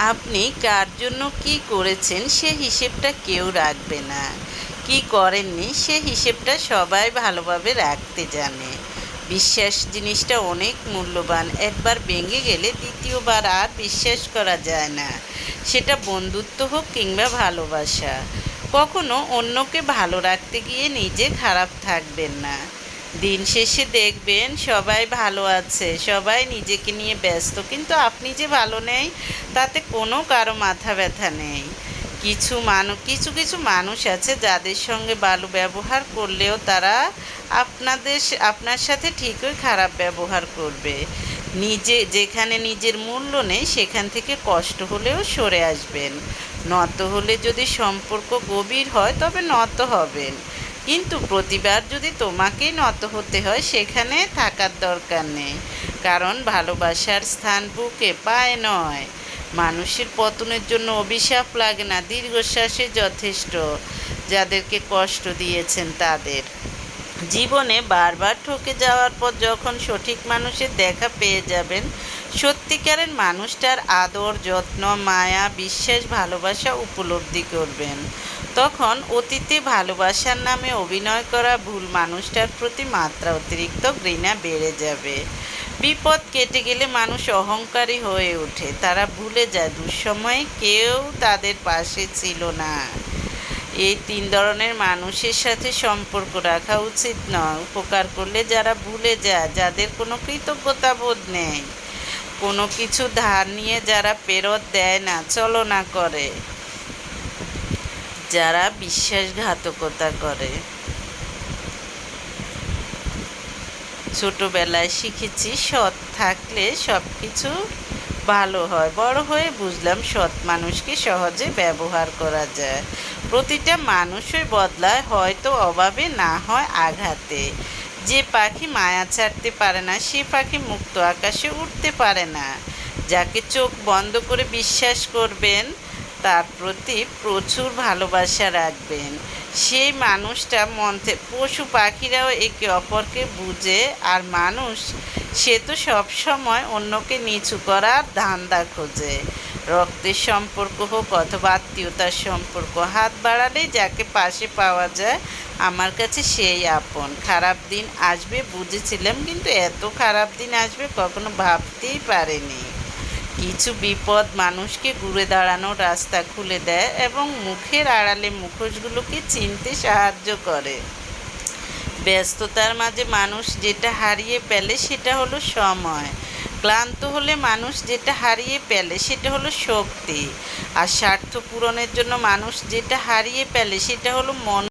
আপনি কার জন্য কি করেছেন সে হিসেবটা কেউ রাখবে না। কি করেননি সে হিসেবটা সবাই ভালোভাবে রাখতে জানে। বিশ্বাস জিনিসটা অনেক মূল্যবান। একবার ভেঙে গেলে দ্বিতীয়বার আর বিশ্বাস করা যায় না। সেটা বন্ধুত্ব হোক কিংবা ভালোবাসা। কখনো অন্যকে ভালো রাখতে গিয়ে নিজে খারাপ থাকবেন না। দিন শেষে দেখবেন সবাই ভালো আছে, সবাই নিজেকে নিয়ে ব্যস্ত। কিন্তু আপনি যে ভালো নেই, তাতে কোনো কারও মাথা ব্যথা নেই। কিছু মানুষ কিছু কিছু মানুষ আছে যাদের সঙ্গে ভালো ব্যবহার করলেও তারা আপনাদের আপনার সাথে ঠিকই খারাপ ব্যবহার করবে। নিজে, যেখানে নিজের মূল্য নেই, সেখান থেকে কষ্ট হলেও সরে আসবেন। নত হলে যদি সম্পর্ক গভীর হয়, তবে নত হবেন। কিন্তু প্রতিবার যদি তোমাকেই নত হতে হয়, সেখানে থাকার দরকার নেই। কারণ ভালোবাসার স্থান বুকে পায় নয়। মানুষের পতনের জন্য অভিশাপ লাগে না, দীর্ঘশ্বাসে যথেষ্ট। যাদেরকে কষ্ট দিয়েছেন তাদের। জীবনে বারবার ঠকে যাওয়ার পর যখন সঠিক মানুষের দেখা পেয়ে যাবেন, সত্যিকারের মানুষটার আদর, যত্ন, মায়া, বিশ্বাস, ভালোবাসা উপলব্ধি করবেন। তখন অতীতে ভালোবাসার নামে অভিনয় করা ভুল মানুষটার প্রতি মাত্রা অতিরিক্ত ঘৃণা বেড়ে যাবে। বিপদ কেটে গেলে মানুষ অহংকারী হয়ে ওঠে। তারা ভুলে যায়, দুঃসময়ে কেউ তাদের পাশে ছিল না। এই তিন ধরনের মানুষের সাথে সম্পর্ক রাখা উচিত নয়। উপকার করলে যারা ভুলে যায়, যাদের কোনো কৃতজ্ঞতা বোধ নেই, কোনো কিছু ধার নিয়ে যারা ফেরত দেয় না, চলনা করে। যারা বিশ্বাসঘাতকতা করে। ছোটবেলায় শিখেছি, সৎ থাকলে সব কিছু ভালো হয়। বড় হয়ে বুঝলাম সৎ মানুষকে সহজে ব্যবহার করা যায়। প্রতিটা মানুষই বদলায় হয়তো অভাবে, না হয় আঘাতে। যে পাখি মায়া ছাড়তে পারে না, সে পাখি মুক্ত আকাশে উঠতে পারে না। যাকে চোখ বন্ধ করে বিশ্বাস করবেন তার প্রতি প্রচুর ভালোবাসা রাখবেন। সেই মানুষটা মন থেকে পশু পাখিরাও একে অপরকে বুঝে আর মানুষ, সে তো সবসময় অন্যকে নিচু করার ধান্দা খোঁজে। রক্তের সম্পর্ক হোক অথবা আত্মীয়তার সম্পর্ক, হাত বাড়ালেই যাকে পাশে পাওয়া যায়, আমার কাছে সেই আপন। খারাপ দিন আসবে, বুঝেছিলাম, কিন্তু এত খারাপ দিন আসবে কখনো ভাবতেই পারেনি। কিছু বিপদ মানুষকে ঘুরে দাঁড়ানোর রাস্তা খুলে দেয় এবং মুখের আড়ালে মুখোশগুলোকে চিনতে সাহায্য করে। ব্যস্ততার মাঝে মানুষ যেটা হারিয়ে পেলে সেটা হলো সময়। ক্লান্ত হলে মানুষ যেটা হারিয়ে পেলে সেটা হলো শক্তি। আর স্বার্থ পূরণের জন্য মানুষ যেটা হারিয়ে পেলে সেটা হলো মন